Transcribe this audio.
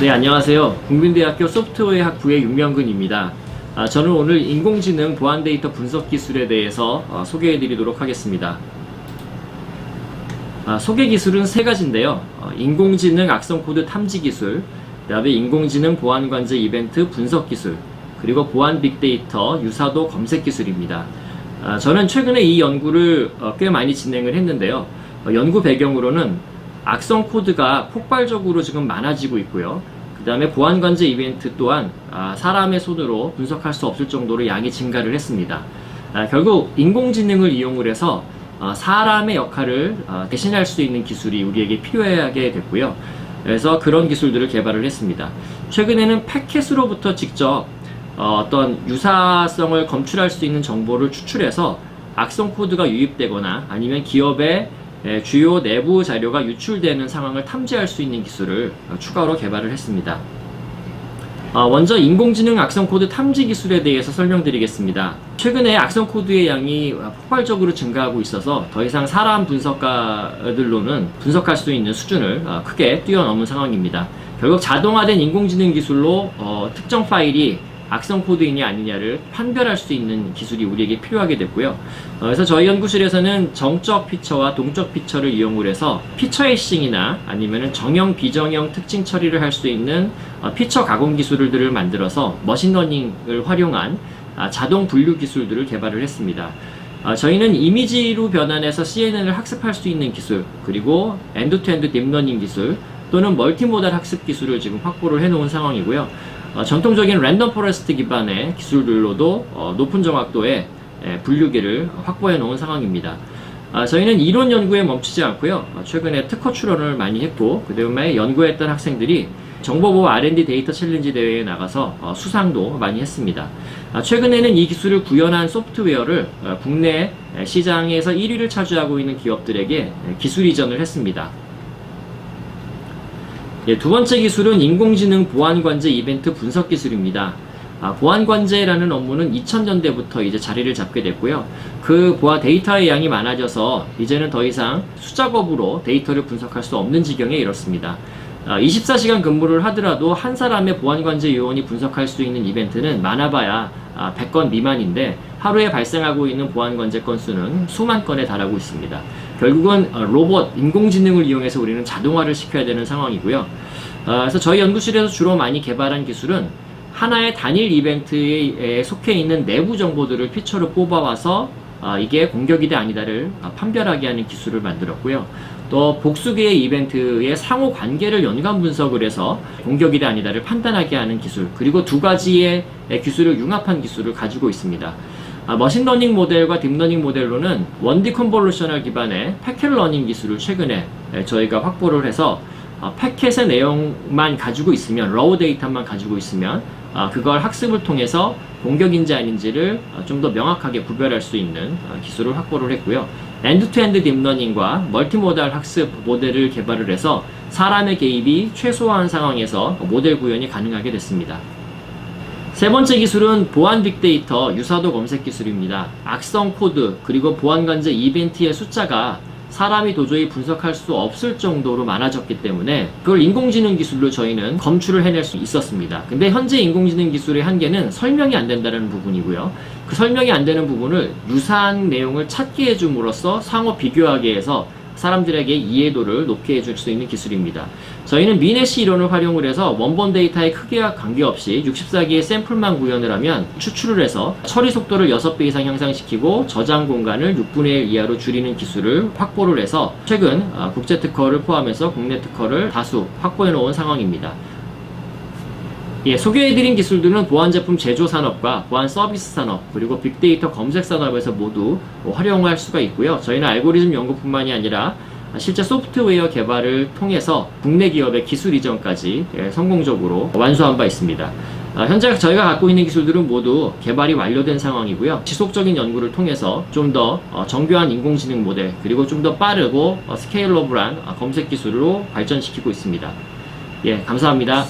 네, 안녕하세요. 국민대학교 소프트웨어학부의 윤명근입니다. 아, 저는 오늘 인공지능 보안 데이터 분석 기술에 대해서 어, 소개해 드리도록 하겠습니다. 아, 소개 기술은 세 가지인데요. 어, 인공지능 악성 코드 탐지 기술, 그다음에 인공지능 보안 관제 이벤트 분석 기술, 그리고 보안 빅데이터 유사도 검색 기술입니다. 아, 저는 최근에 이 연구를 어, 꽤 많이 진행을 했는데요. 어, 연구 배경으로는 악성 코드가 폭발적으로 지금 많아지고 있고요. 그 다음에 보안 관제 이벤트 또한 아, 사람의 손으로 분석할 수 없을 정도로 양이 증가를 했습니다. 아, 결국 인공지능을 이용을 해서 어, 사람의 역할을 어, 대신할 수 있는 기술이 우리에게 필요하게 됐고요. 그래서 그런 기술들을 개발을 했습니다. 최근에는 패킷으로부터 직접 어, 떤 유사성을 검출할 수 있는 정보를 추출해서 악성 코드가 유입되거나 아니면 기업의 에, 주요 내부 자료가 유출되는 상황을 탐지할 수 있는 기술을 어, 추가로 개발을 했습니다. 어, 먼저 인공지능 악성 코드 탐지 기술에 대해서 설명드리겠습니다. 최근에 악성 코드의 양이 폭발적으로 증가하고 있어서 더 이상 사람 분석가들로는 분석할 수 있는 수준을 어, 크게 뛰어넘은 상황입니다. 결국 자동화된 인공지능 기술로 어, 특정 파일이 악성 코드이냐 아니냐를 판별할 수 있는 기술이 우리에게 필요하게 됐고요. 어, 그래서 저희 연구실에서는 정적 피처와 동적 피처를 이용을 해서 피처 해싱이나 아니면 정형 비정형 특징 처리를 할 수 있는 어, 피처 가공 기술들을 만들어서 머신러닝을 활용한 아, 자동 분류 기술들을 개발을 했습니다. 아, 저희는 이미지로 변환해서 CNN을 학습할 수 있는 기술, 그리고 엔드투엔드 딥러닝 기술, 또는 멀티모달 학습 기술을 지금 확보를 해놓은 상황이고요. 어, 전통적인 랜덤 포레스트 기반의 기술들로도 어, 높은 정확도의 에, 분류기를 확보해 놓은 상황입니다. 아, 저희는 이론 연구에 멈추지 않고요. 어, 최근에 특허 출원을 많이 했고, 그 다음에 연구했던 학생들이 정보보호 R&D 데이터 챌린지 대회에 나가서 어, 수상도 많이 했습니다. 아, 최근에는 이 기술을 구현한 소프트웨어를 어, 국내 에, 시장에서 1위를 차지하고 있는 기업들에게 에, 기술 이전을 했습니다. 예, 두 번째 기술은 인공지능 보안관제 이벤트 분석 기술입니다. 아, 보안관제라는 업무는 2000년대부터 이제 자리를 잡게 됐고요. 그 보안 데이터의 양이 많아져서 이제는 더 이상 수작업으로 데이터를 분석할 수 없는 지경에 이렇습니다. 아, 24시간 근무를 하더라도 한 사람의 보안관제 요원이 분석할 수 있는 이벤트는 많아봐야 아, 100건 미만인데 하루에 발생하고 있는 보안관제 건수는 수만 건에 달하고 있습니다. 결국은 어, 로봇, 인공지능을 이용해서 우리는 자동화를 시켜야 되는 상황이고요. 어, 그래서 저희 연구실에서 주로 많이 개발한 기술은 하나의 단일 이벤트에 속해 있는 내부 정보들을 피처로 뽑아와서 아, 이게 공격이다 아니다를 아, 판별하게 하는 기술을 만들었고요. 또 복수계의 이벤트의 상호 관계를 연관 분석을 해서 공격이다 아니다를 판단하게 하는 기술 그리고 두 가지의 기술을 융합한 기술을 가지고 있습니다. 아, 머신러닝 모델과 딥러닝 모델로는 원디 컨볼루셔널 기반의 패킷 러닝 기술을 최근에 에, 저희가 확보를 해서 아, 패킷의 내용만 가지고 있으면 러우 데이터만 가지고 있으면 아, 그걸 학습을 통해서 공격인지 아닌지를 좀 더 명확하게 구별할 수 있는 아, 기술을 확보를 했고요. 엔드투엔드 딥러닝과 멀티모달 학습 모델을 개발을 해서 사람의 개입이 최소화한 상황에서 모델 구현이 가능하게 됐습니다. 세 번째 기술은 보안 빅데이터 유사도 검색 기술입니다. 악성 코드 그리고 보안 관제 이벤트의 숫자가 사람이 도저히 분석할 수 없을 정도로 많아졌기 때문에 그걸 인공지능 기술로 저희는 검출을 해낼 수 있었습니다. 근데 현재 인공지능 기술의 한계는 설명이 안 된다는 부분이고요. 그 설명이 안 되는 부분을 유사한 내용을 찾게 해줌으로써 상호 비교하게 해서 사람들에게 이해도를 높게 해줄 수 있는 기술입니다. 저희는 미네시 이론을 활용을 해서 원본 데이터의 크기와 관계없이 64개의 샘플만 구현을 하면 추출을 해서 처리 속도를 6배 이상 향상시키고 저장 공간을 6분의 1 이하로 줄이는 기술을 확보를 해서 최근 아, 국제 특허를 포함해서 국내 특허를 다수 확보해 놓은 상황입니다. 예, 소개해드린 기술들은 보안 제품 제조 산업과 보안 서비스 산업 그리고 빅데이터 검색 산업에서 모두 활용할 수가 있고요. 저희는 알고리즘 연구뿐만이 아니라 실제 소프트웨어 개발을 통해서 국내 기업의 기술 이전까지 예, 성공적으로 완수한 바 있습니다. 아, 현재 저희가 갖고 있는 기술들은 모두 개발이 완료된 상황이고요. 지속적인 연구를 통해서 좀 더 정교한 인공지능 모델 그리고 좀 더 빠르고 어, 스케일러블한 검색 기술로 발전시키고 있습니다. 예, 감사합니다.